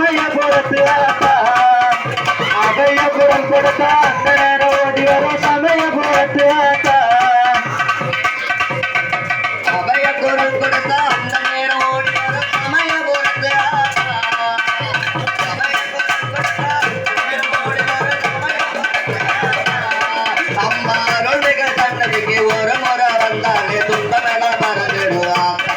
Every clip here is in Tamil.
சமயபுரத்து ஆத்தா அவைய கொடுத்த அந்த ஓடி வரும் சமயபுரத்து ஆத்தா அபய கொடுத்த அந்த ஓடி வரும் சமயபுரத்து அம்மா அருள்மிகு சன்னதிக்கு ஒரு முறை வந்தாலே துன்பமெல்லாம் மறந்துடுவாங்க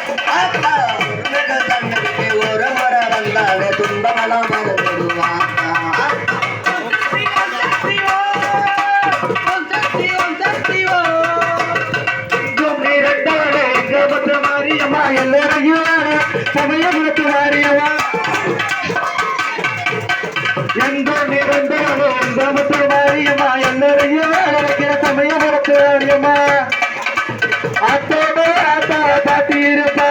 மாரியம்மா எல்லோரையும் சமயபுரத்து மாரியம்மா எங்கும் நீரண்டாலே இங்கபத்து மாரியம்மா எல்லோரையும் அழைக்கிற சமயபுரத்து மாரியம்மா ஆத்தோடு ஆத்தா பார்த்து இருப்பா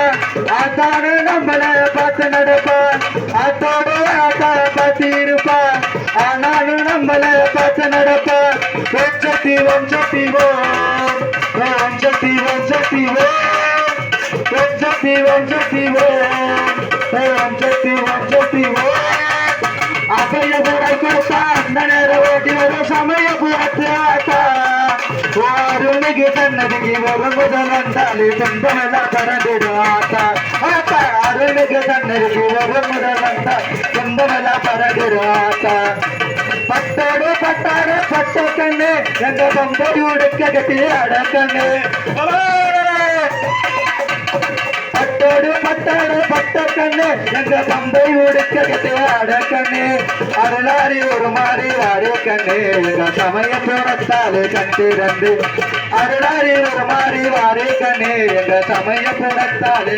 ஆத்தானு நம்மள பார்த்து நடப்பா. ஆத்தோடு ஆத்தா பார்த்து இருப்பா ஆனாலும் நம்மள பார்த்து நடப்பா. ஓம் சக்தி ஓம் சக்தி ஓம் ஓம் சக்தி ஓம் சக்தி ஓம் ஓம் சக்தி ஓம் சக்தி ஓம் ஓம் சக்தி ஓம் சக்தி ஓம் அபயபுரை கொடுத்தா அந்த நேரம் ஓட்டி வரும் சமயபுரத்து ஆத்தா அருணிக்கு சன்னதிக்கு ஒரு முதல் வந்தாலே துன்பமெல்லாம் பறந்துடும் ஆத்தா ஆத்தா அருணிக்கு சன்னதிக்கு ஒரு முதல் வந்தா துன்பமெல்லாம் பறந்துடும் ஆத்தா பட்டோடு பட்டாடு பட்ட கண்ணு எங்க பம்பை உடுக்க கட்டி அடக்கண்ணு பட்டோடு பட்டாடு பட்ட கண்ணு. எங்க பம்பை உடுக்க கட்டி கண்ணு. அருளாரி ஒரு மாறி வாடி கண்ணு. எங்க சமய புறத்தாலு கண்டிரண்டு அருளாரி ஒரு மாறி வாடி கண்ணு. எங்க சமய புறத்தாலு